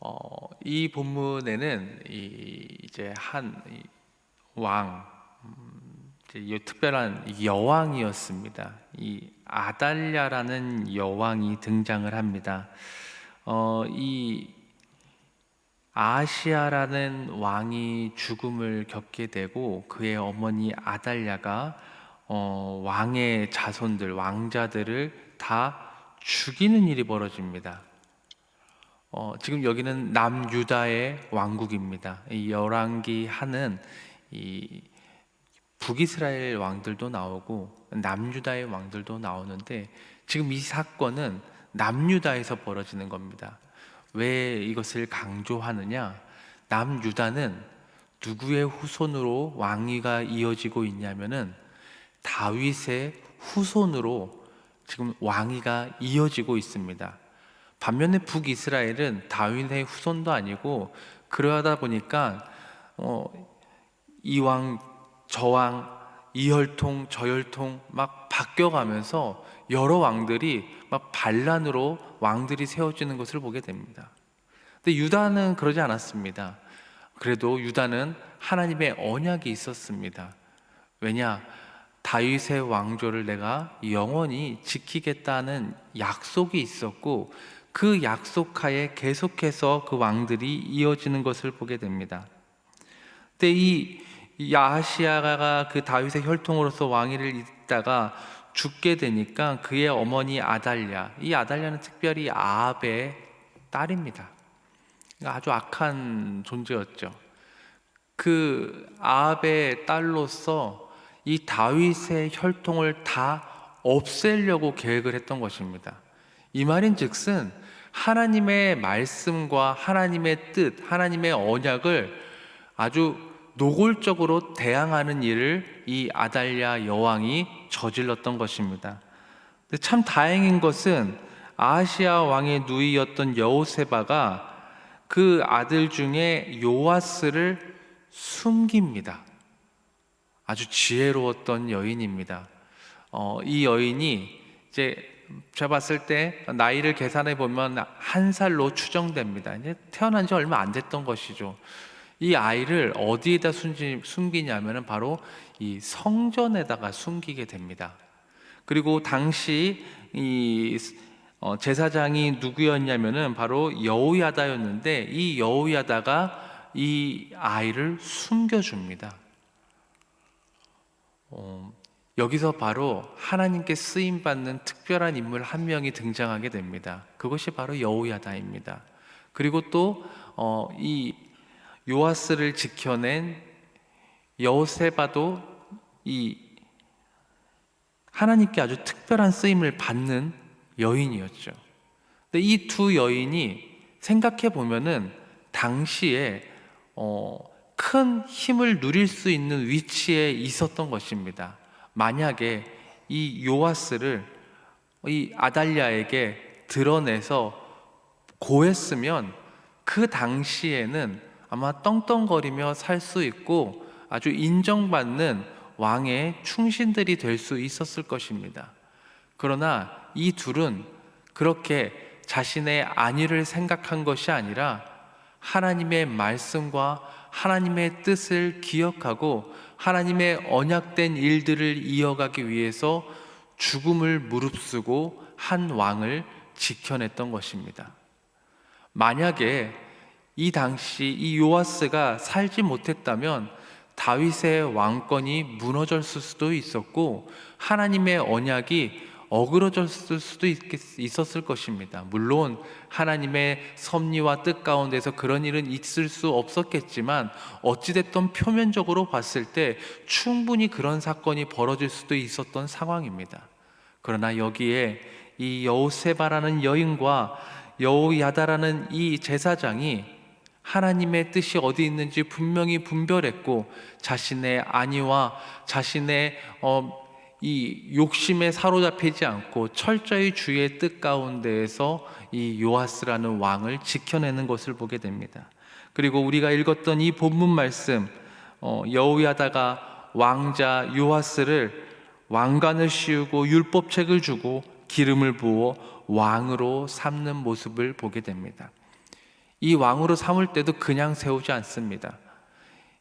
어, 이 본문에는 이, 이제 한 왕, 음, 특별한 여왕이었습니다. 이 아달랴라는 여왕이 등장을 합니다. 어, 이 아시아라는 왕이 죽음을 겪게 되고 그의 어머니 아달랴가 어, 왕의 자손들, 왕자들을 다 죽이는 일이 벌어집니다. 어, 지금 여기는 남유다의 왕국입니다. 이 열왕기 하는 이 북이스라엘 왕들도 나오고 남유다의 왕들도 나오는데 지금 이 사건은 남유다에서 벌어지는 겁니다. 왜 이것을 강조하느냐? 남유다는 누구의 후손으로 왕위가 이어지고 있냐면은 다윗의 후손으로 지금 왕위가 이어지고 있습니다. 반면에 북이스라엘은 다윗의 후손도 아니고 그러하다 보니까 어, 이왕 저왕 이혈통 저혈통 막 바뀌어가면서 여러 왕들이 막 반란으로 왕들이 세워지는 것을 보게 됩니다. 근데 유다는 그러지 않았습니다. 그래도 유다는 하나님의 언약이 있었습니다. 왜냐? 다윗의 왕조를 내가 영원히 지키겠다는 약속이 있었고 그 약속하에 계속해서 그 왕들이 이어지는 것을 보게 됩니다. 근데 이 야하시아가 그 다윗의 혈통으로서 왕위를 잇다가 죽게 되니까 그의 어머니 아달랴, 이 아달랴는 특별히 아합의 딸입니다. 그러니까 아주 악한 존재였죠. 그 아합의 딸로서 이 다윗의 혈통을 다 없애려고 계획을 했던 것입니다. 이 말인 즉슨 하나님의 말씀과 하나님의 뜻, 하나님의 언약을 아주 노골적으로 대항하는 일을 이 아달랴 여왕이 저질렀던 것입니다. 참 다행인 것은 아시아 왕의 누이였던 여호세바가 그 아들 중에 요아스를 숨깁니다. 아주 지혜로웠던 여인입니다. 어, 이 여인이 이제 제가 봤을 때 나이를 계산해 보면 한 살로 추정됩니다. 이제 태어난 지 얼마 안 됐던 것이죠. 이 아이를 어디에다 숨기, 숨기냐면은 바로 이 성전에다가 숨기게 됩니다. 그리고 당시 이 어, 제사장이 누구였냐면은 바로 여우야다였는데 이 여우야다가 이 아이를 숨겨줍니다. 어, 여기서 바로 하나님께 쓰임 받는 특별한 인물 한 명이 등장하게 됩니다. 그것이 바로 여우야다입니다. 그리고 또이 어, 요아스를 지켜낸 여호세바도 이 하나님께 아주 특별한 쓰임을 받는 여인이었죠. 근데 이 두 여인이 생각해 보면은 당시에 어, 큰 힘을 누릴 수 있는 위치에 있었던 것입니다. 만약에 이 요아스를 이 아달랴에게 드러내서 고했으면 그 당시에는 아마 떵떵거리며 살 수 있고 아주 인정받는 왕의 충신들이 될 수 있었을 것입니다. 그러나 이 둘은 그렇게 자신의 안위를 생각한 것이 아니라 하나님의 말씀과 하나님의 뜻을 기억하고 하나님의 언약된 일들을 이어가기 위해서 죽음을 무릅쓰고 한 왕을 지켜냈던 것입니다. 만약에 이 당시 이 요아스가 살지 못했다면 다윗의 왕권이 무너졌을 수도 있었고 하나님의 언약이 어그러졌을 수도 있 었을 것입니다. 물론 하나님의 섭리와 뜻 가운데서 그런 일은 있을 수 없었겠지만 어찌됐든 표면적으로 봤을 때 충분히 그런 사건이 벌어질 수도 있었던 상황입니다. 그러나 여기에 이 여우세바라는 여인과 여우야다라는 이 제사장이 하나님의 뜻이 어디 있는지 분명히 분별했고 자신의 안위와 자신의 어, 이 욕심에 사로잡히지 않고 철저히 주의 뜻 가운데에서 이 요아스라는 왕을 지켜내는 것을 보게 됩니다. 그리고 우리가 읽었던 이 본문 말씀 어, 여우야다가 왕자 요아스를 왕관을 씌우고 율법책을 주고 기름을 부어 왕으로 삼는 모습을 보게 됩니다. 이 왕으로 삼을 때도 그냥 세우지 않습니다.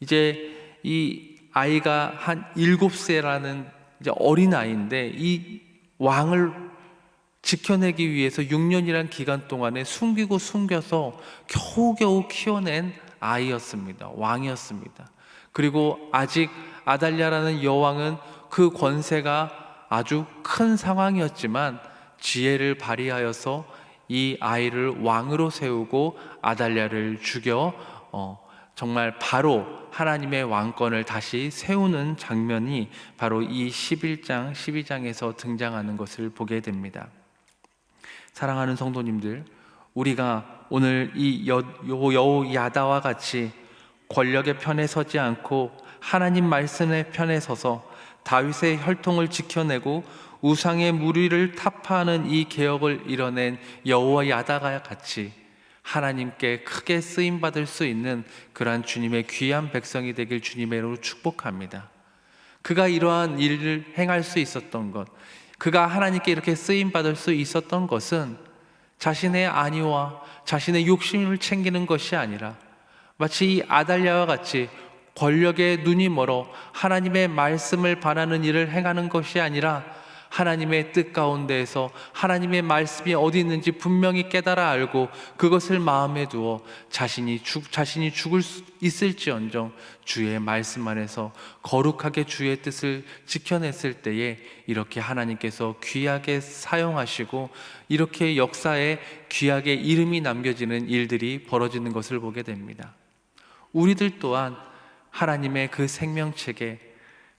이제 이 아이가 한 일곱 세라는 이제 어린 아이인데 이 왕을 지켜내기 위해서 6년이란 기간 동안에 숨기고 숨겨서 겨우겨우 키워낸 아이였습니다. 왕이었습니다. 그리고 아직 아달랴라는 여왕은 그 권세가 아주 큰 상황이었지만 지혜를 발휘하여서 이 아이를 왕으로 세우고 아달랴를 죽여 어, 정말 바로 하나님의 왕권을 다시 세우는 장면이 바로 이 11장, 12장에서 등장하는 것을 보게 됩니다. 사랑하는 성도님들, 우리가 오늘 이 여, 요- 여호야다와 같이 권력의 편에 서지 않고 하나님 말씀의 편에 서서 다윗의 혈통을 지켜내고 우상의 무리를 타파하는 이 개혁을 이뤄낸 여호야다가 같이 하나님께 크게 쓰임 받을 수 있는 그러한 주님의 귀한 백성이 되길 주님의 이름으로 축복합니다. 그가 이러한 일을 행할 수 있었던 것, 그가 하나님께 이렇게 쓰임 받을 수 있었던 것은 자신의 안위와 자신의 욕심을 챙기는 것이 아니라 마치 이 아달랴와 같이 권력의 눈이 멀어 하나님의 말씀을 바라는 일을 행하는 것이 아니라 하나님의 뜻 가운데에서 하나님의 말씀이 어디 있는지 분명히 깨달아 알고 그것을 마음에 두어 자신이 죽 자신이 죽을 수 있을지언정 주의 말씀 안에서 거룩하게 주의 뜻을 지켜냈을 때에 이렇게 하나님께서 귀하게 사용하시고 이렇게 역사에 귀하게 이름이 남겨지는 일들이 벌어지는 것을 보게 됩니다. 우리들 또한 하나님의 그 생명책에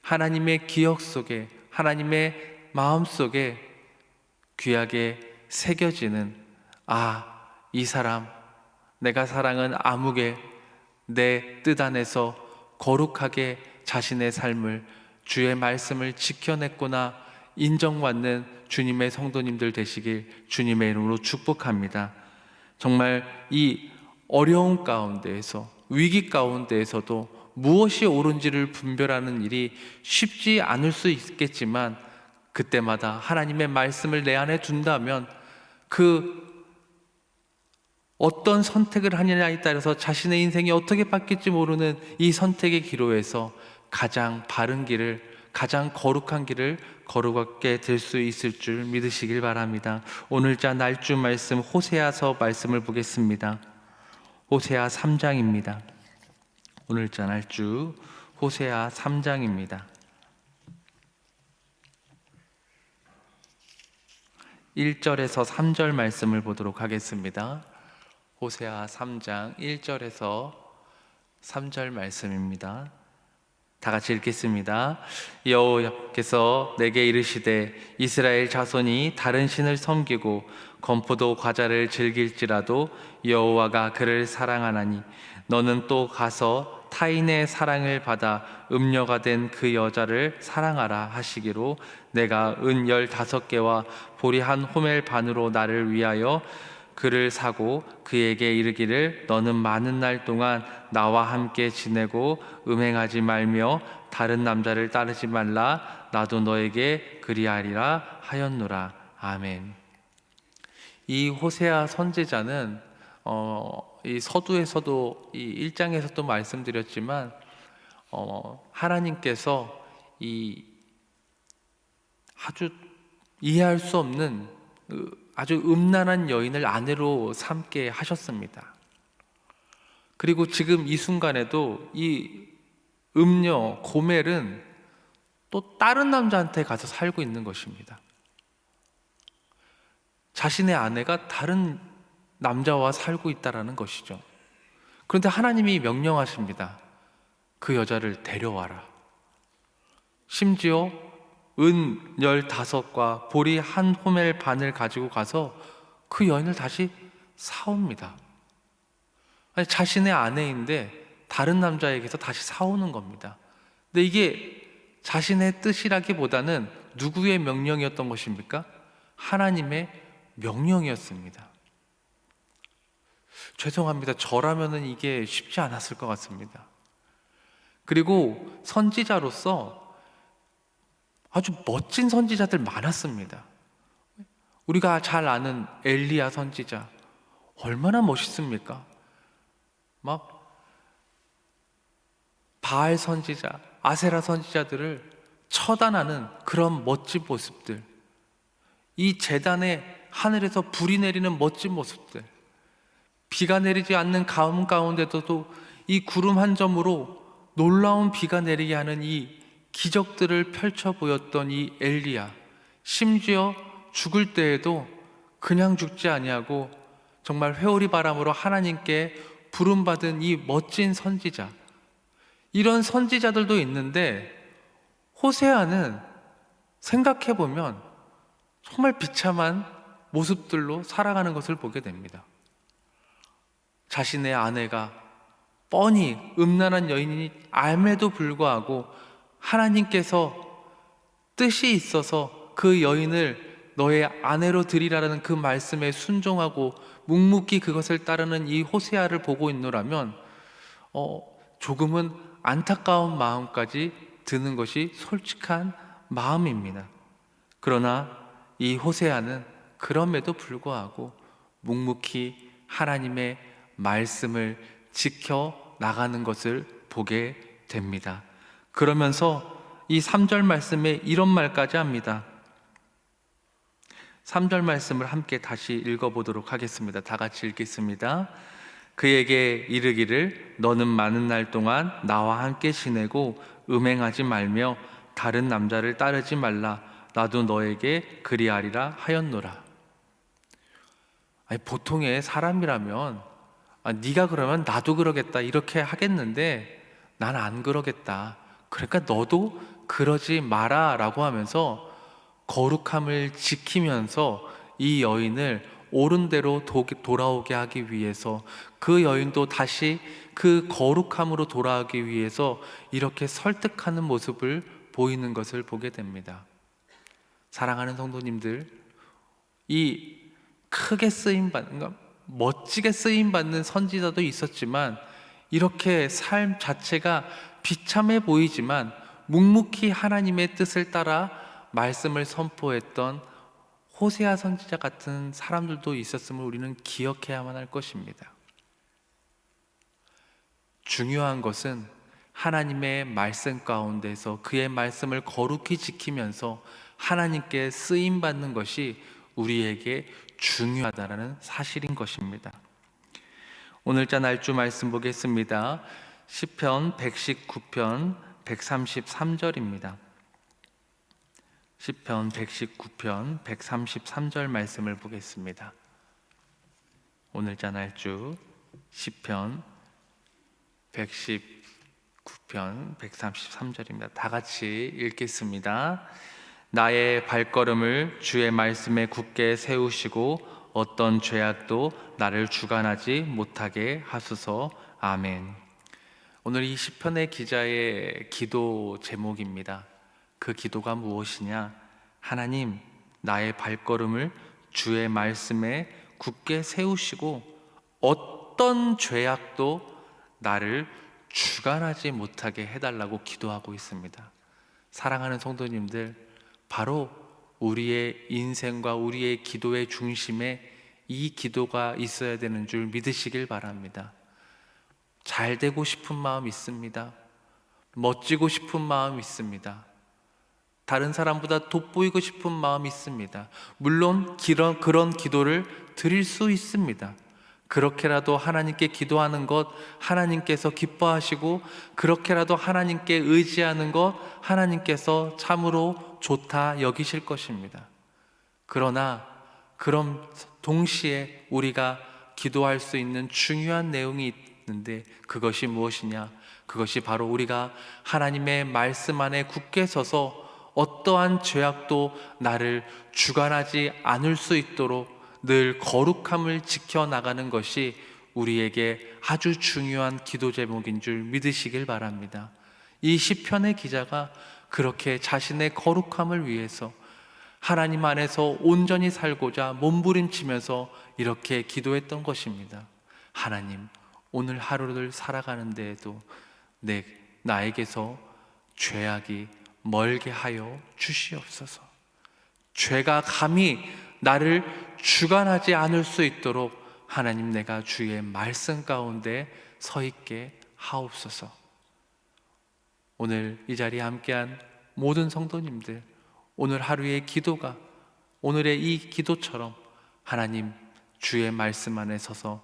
하나님의 기억 속에 하나님의 마음 속에 귀하게 새겨지는 아, 이 사람 내가 사랑은 아무개 내 뜻 안에서 거룩하게 자신의 삶을 주의 말씀을 지켜냈구나 인정받는 주님의 성도님들 되시길 주님의 이름으로 축복합니다. 정말 이 어려운 가운데에서 위기 가운데에서도 무엇이 옳은지를 분별하는 일이 쉽지 않을 수 있겠지만 그때마다 하나님의 말씀을 내 안에 둔다면 그 어떤 선택을 하느냐에 따라서 자신의 인생이 어떻게 바뀔지 모르는 이 선택의 기로에서 가장 바른 길을 가장 거룩한 길을 걸어가게 될 수 있을 줄 믿으시길 바랍니다. 오늘자 날주 말씀 호세아서 말씀을 보겠습니다. 호세아 3장입니다. 오늘자 날주 호세아 3장입니다. 1절에서 3절 말씀을 보도록 하겠습니다. 호세아 3장 1절에서 3절 말씀입니다. 다 같이 읽겠습니다. 여호와께서 내게 이르시되 이스라엘 자손이 다른 신을 섬기고 건포도 과자를 즐길지라도 여호와가 그를 사랑하나니 너는 또 가서 타인의 사랑을 받아 음녀가 된 그 여자를 사랑하라 하시기로 내가 은 열다섯 개와 보리 한 호멜 반으로 나를 위하여 그를 사고 그에게 이르기를 너는 많은 날 동안 나와 함께 지내고 음행하지 말며 다른 남자를 따르지 말라 나도 너에게 그리하리라 하였노라 아멘. 이 호세아 선지자는 어, 이 서두에서도 이 1장에서도 말씀드렸지만 어, 하나님께서 이 아주 이해할 수 없는 그 아주 음란한 여인을 아내로 삼게 하셨습니다. 그리고 지금 이 순간에도 이 음녀 고멜은 또 다른 남자한테 가서 살고 있는 것입니다. 자신의 아내가 다른 남자와 살고 있다라는 것이죠. 그런데 하나님이 명령하십니다. 그 여자를 데려와라. 심지어 은 열다섯과 보리 한 호멜 반을 가지고 가서 그 여인을 다시 사옵니다. 아니, 자신의 아내인데 다른 남자에게서 다시 사오는 겁니다. 근데 이게 자신의 뜻이라기보다는 누구의 명령이었던 것입니까? 하나님의 명령이었습니다. 죄송합니다. 저라면은 이게 쉽지 않았을 것 같습니다. 그리고 선지자로서 아주 멋진 선지자들 많았습니다. 우리가 잘 아는 엘리야 선지자 얼마나 멋있습니까? 막 바알 선지자, 아세라 선지자들을 처단하는 그런 멋진 모습들. 이 재단에 하늘에서 불이 내리는 멋진 모습들. 비가 내리지 않는 가뭄 가운데도 이 구름 한 점으로 놀라운 비가 내리게 하는 이 기적들을 펼쳐 보였던 이 엘리야. 심지어 죽을 때에도 그냥 죽지 아니하고 정말 회오리 바람으로 하나님께 부름 받은 이 멋진 선지자. 이런 선지자들도 있는데 호세아는 생각해 보면 정말 비참한 모습들로 살아가는 것을 보게 됩니다. 자신의 아내가 뻔히 음란한 여인이 알매도 불구하고 하나님께서 뜻이 있어서 그 여인을 너의 아내로 드리라는 그 말씀에 순종하고 묵묵히 그것을 따르는 이 호세아를 보고 있노라면 어, 조금은 안타까운 마음까지 드는 것이 솔직한 마음입니다. 그러나 이 호세아는 그럼에도 불구하고 묵묵히 하나님의 말씀을 지켜 나가는 것을 보게 됩니다. 그러면서 이 3절 말씀에 이런 말까지 합니다. 3절 말씀을 함께 다시 읽어보도록 하겠습니다. 다 같이 읽겠습니다. 그에게 이르기를 너는 많은 날 동안 나와 함께 지내고 음행하지 말며 다른 남자를 따르지 말라 나도 너에게 그리하리라 하였노라. 아니, 보통의 사람이라면 아, 네가 그러면 나도 그러겠다 이렇게 하겠는데 난 안 그러겠다. 그러니까 너도 그러지 마라라고 하면서 거룩함을 지키면서 이 여인을 옳은 대로 도- 돌아오게 하기 위해서 그 여인도 다시 그 거룩함으로 돌아오기 위해서 이렇게 설득하는 모습을 보이는 것을 보게 됩니다. 사랑하는 성도님들, 이 크게 쓰임 받는 멋지게 쓰임 받는 선지자도 있었지만 이렇게 삶 자체가 비참해 보이지만 묵묵히 하나님의 뜻을 따라 말씀을 선포했던 호세아 선지자 같은 사람들도 있었음을 우리는 기억해야만 할 것입니다. 중요한 것은 하나님의 말씀 가운데서 그의 말씀을 거룩히 지키면서 하나님께 쓰임 받는 것이 우리에게 중요하다라는 사실인 것입니다. 오늘자 날주 말씀 보겠습니다. 시편 119편 133절입니다. 시편 119편 133절 말씀을 보겠습니다. 오늘자 날주 시편 119편 133절입니다. 다 같이 읽겠습니다. 나의 발걸음을 주의 말씀에 굳게 세우시고 어떤 죄악도 나를 주관하지 못하게 하소서. 아멘. 오늘 이 시편의 기자의 기도 제목입니다. 그 기도가 무엇이냐? 하나님, 나의 발걸음을 주의 말씀에 굳게 세우시고 어떤 죄악도 나를 주관하지 못하게 해달라고 기도하고 있습니다. 사랑하는 성도님들, 바로 우리의 인생과 우리의 기도의 중심에 이 기도가 있어야 되는 줄 믿으시길 바랍니다. 잘 되고 싶은 마음 있습니다. 멋지고 싶은 마음 있습니다. 다른 사람보다 돋보이고 싶은 마음 있습니다. 물론 그런 기도를 드릴 수 있습니다. 그렇게라도 하나님께 기도하는 것 하나님께서 기뻐하시고 그렇게라도 하나님께 의지하는 것 하나님께서 참으로 좋다 여기실 것입니다. 그러나 그럼 동시에 우리가 기도할 수 있는 중요한 내용이 있는데 그것이 무엇이냐? 그것이 바로 우리가 하나님의 말씀 안에 굳게 서서 어떠한 죄악도 나를 주관하지 않을 수 있도록 늘 거룩함을 지켜 나가는 것이 우리에게 아주 중요한 기도 제목인 줄 믿으시길 바랍니다. 이 시편의 기자가 그렇게 자신의 거룩함을 위해서 하나님 안에서 온전히 살고자 몸부림치면서 이렇게 기도했던 것입니다. 하나님, 오늘 하루를 살아가는 데에도 내 나에게서 죄악이 멀게 하여 주시옵소서. 죄가 감히 나를 주관하지 않을 수 있도록 하나님 내가 주의 말씀 가운데 서 있게 하옵소서. 오늘 이 자리에 함께한 모든 성도님들, 오늘 하루의 기도가 오늘의 이 기도처럼 하나님 주의 말씀 안에 서서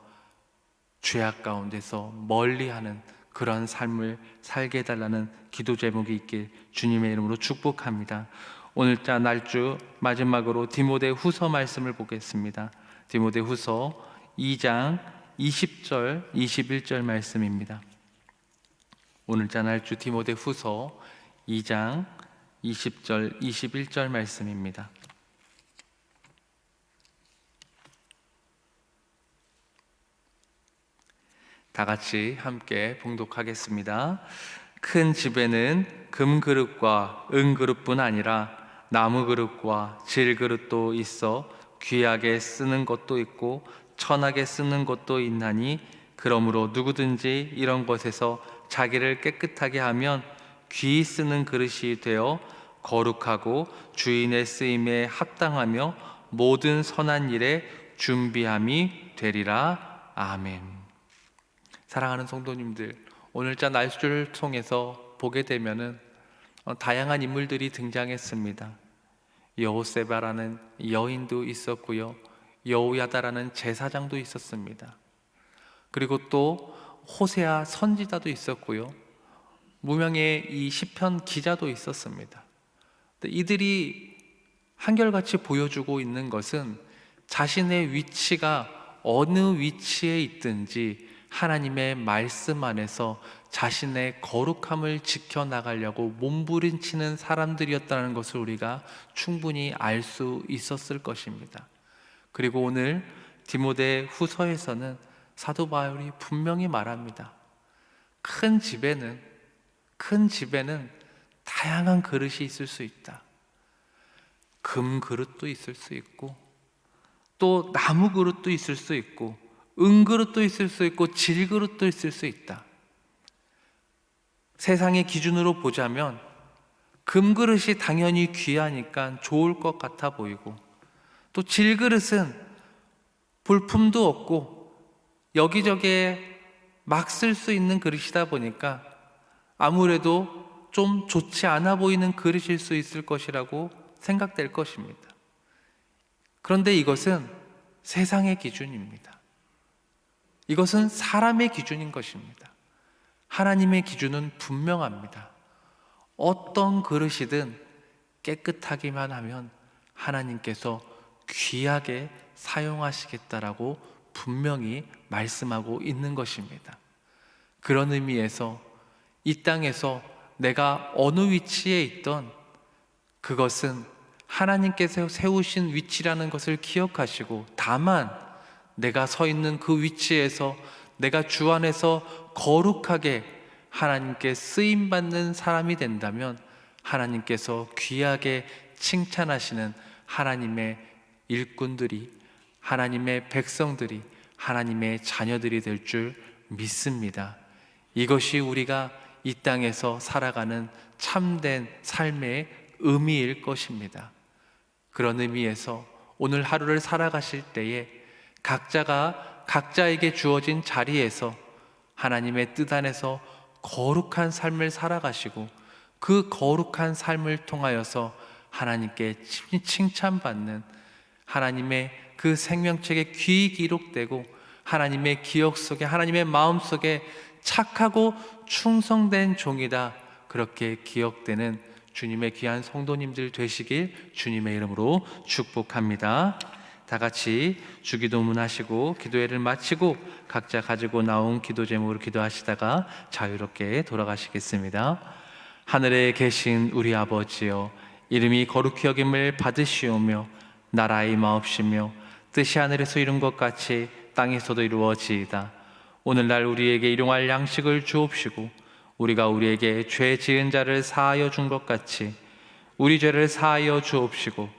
죄악 가운데서 멀리하는 그런 삶을 살게 해달라는 기도 제목이 있길 주님의 이름으로 축복합니다. 오늘자 날주 마지막으로 디모데 후서 말씀을 보겠습니다. 디모데 후서 2장 20절 21절 말씀입니다. 오늘자 날주 디모데 후서 2장 20절 21절 말씀입니다. 다 같이 함께 봉독하겠습니다. 큰 집에는 금 그릇과 은 그릇뿐 아니라 나무 그릇과 질 그릇도 있어 귀하게 쓰는 것도 있고 천하게 쓰는 것도 있나니 그러므로 누구든지 이런 것에서 자기를 깨끗하게 하면 귀 쓰는 그릇이 되어 거룩하고 주인의 쓰임에 합당하며 모든 선한 일에 준비함이 되리라 아멘. 사랑하는 성도님들, 오늘자 날수를 통해서 보게 되면은 어, 다양한 인물들이 등장했습니다. 여호세바라는 여인도 있었고요. 여우야다라는 제사장도 있었습니다. 그리고 또 호세아 선지자도 있었고요. 무명의 이 시편 기자도 있었습니다. 이들이 한결같이 보여주고 있는 것은 자신의 위치가 어느 위치에 있든지 하나님의 말씀 안에서 자신의 거룩함을 지켜나가려고 몸부림치는 사람들이었다는 것을 우리가 충분히 알 수 있었을 것입니다. 그리고 오늘 디모데 후서에서는 사도 바울이 분명히 말합니다. 큰 집에는 큰 집에는 다양한 그릇이 있을 수 있다. 금 그릇도 있을 수 있고 또 나무 그릇도 있을 수 있고 은 그릇도 있을 수 있고 질 그릇도 있을 수 있다. 세상의 기준으로 보자면 금 그릇이 당연히 귀하니까 좋을 것 같아 보이고 또 질 그릇은 볼품도 없고 여기저기에 막 쓸 수 있는 그릇이다 보니까 아무래도 좀 좋지 않아 보이는 그릇일 수 있을 것이라고 생각될 것입니다. 그런데 이것은 세상의 기준입니다. 이것은 사람의 기준인 것입니다. 하나님의 기준은 분명합니다. 어떤 그릇이든 깨끗하기만 하면 하나님께서 귀하게 사용하시겠다라고 분명히 말씀하고 있는 것입니다. 그런 의미에서 이 땅에서 내가 어느 위치에 있던 그것은 하나님께서 세우신 위치라는 것을 기억하시고 다만 내가 서 있는 그 위치에서 내가 주 안에서 거룩하게 하나님께 쓰임 받는 사람이 된다면 하나님께서 귀하게 칭찬하시는 하나님의 일꾼들이 하나님의 백성들이 하나님의 자녀들이 될 줄 믿습니다. 이것이 우리가 이 땅에서 살아가는 참된 삶의 의미일 것입니다. 그런 의미에서 오늘 하루를 살아가실 때에 각자가 각자에게 주어진 자리에서 하나님의 뜻 안에서 거룩한 삶을 살아가시고 그 거룩한 삶을 통하여서 하나님께 칭찬받는 하나님의 그 생명책에 귀 기록되고 하나님의 기억 속에 하나님의 마음 속에 착하고 충성된 종이다 그렇게 기억되는 주님의 귀한 성도님들 되시길 주님의 이름으로 축복합니다. 다 같이 주기도문 하시고 기도회를 마치고 각자 가지고 나온 기도 제목으로 기도하시다가 자유롭게 돌아가시겠습니다. 하늘에 계신 우리 아버지여 이름이 거룩히 여김을 받으시오며 나라의 마옵시며 뜻이 하늘에서 이룬 것 같이 땅에서도 이루어지이다. 오늘날 우리에게 일용할 양식을 주옵시고 우리가 우리에게 죄 지은 자를 사하여 준 것 같이 우리 죄를 사하여 주옵시고